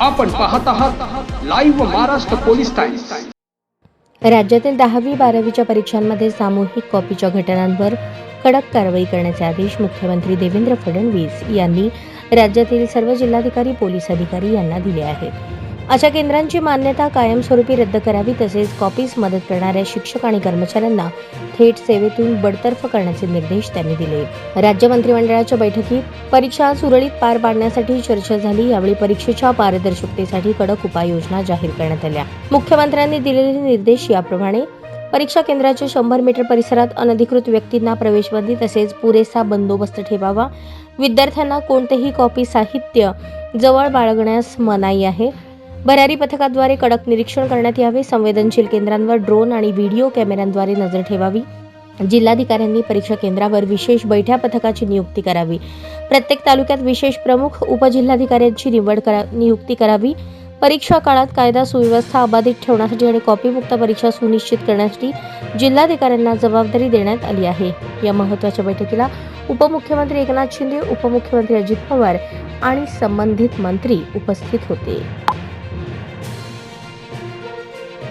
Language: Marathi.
आपण पाहत आहात लाईव्ह महाराष्ट्र पोलीस टाइम्स राज्यातील दहावी बारावीच्या परीक्षांमध्ये सामूहिक कॉपीच्या घटनांवर कडक कारवाई करण्याचे आदेश मुख्यमंत्री देवेंद्र फडणवीस यांनी राज्यातील सर्व जिल्हाधिकारी पोलीस अधिकारी यांना दिले आहेत. अशा केंद्रांची मान्यता कायमस्वरूपी रद्द करावी तसेच कॉपीस मदत करणाऱ्या शिक्षक आणि कर्मचाऱ्यांना थेट सेवेतून बडतर्फ करण्याचे निर्देश त्यांनी दिले. राज्य मंत्रिमंडळाच्या बैठकीत परीक्षा सुरळीत पार पाडण्यासाठी चर्चा झाली. यावेळी परीक्षेच्या पारदर्शकतेसाठी कडक उपाययोजना जाहीर करण्यात आल्या. मुख्यमंत्र्यांनी दिलेले निर्देश याप्रमाणे परीक्षा केंद्राच्या शंभर मीटर परिसरात अनधिकृत व्यक्तींना प्रवेशबंदी तसेच पुरेसा बंदोबस्त ठेवावा. विद्यार्थ्यांना कोणतेही कॉपी साहित्य जवळ बाळगण्यास मनाई आहे. भरारी पथकाद्वारे कडक निरीक्षण करण्यात यावे. संवेदनशील केंद्रांवर ड्रोन आणि व्हिडिओ कॅमेऱ्यांद्वारे नजर ठेवावी. जिल्हाधिकाऱ्यांनी परीक्षा केंद्रावर विशेष बैठ्या पथकाची नियुक्ती करावी. प्रत्येक तालुक्यात विशेष प्रमुख उपजिल्हाधिकाऱ्यांची निवड करा नियुक्ती करावी. परीक्षा काळात कायदा सुव्यवस्था अबाधित ठेवण्यासाठी आणि कॉपीमुक्त परीक्षा सुनिश्चित करण्यासाठी जिल्हाधिकाऱ्यांना जबाबदारी देण्यात आली आहे. या महत्त्वाच्या बैठकीला उपमुख्यमंत्री एकनाथ शिंदे उपमुख्यमंत्री अजित पवार आणि संबंधित मंत्री उपस्थित होते.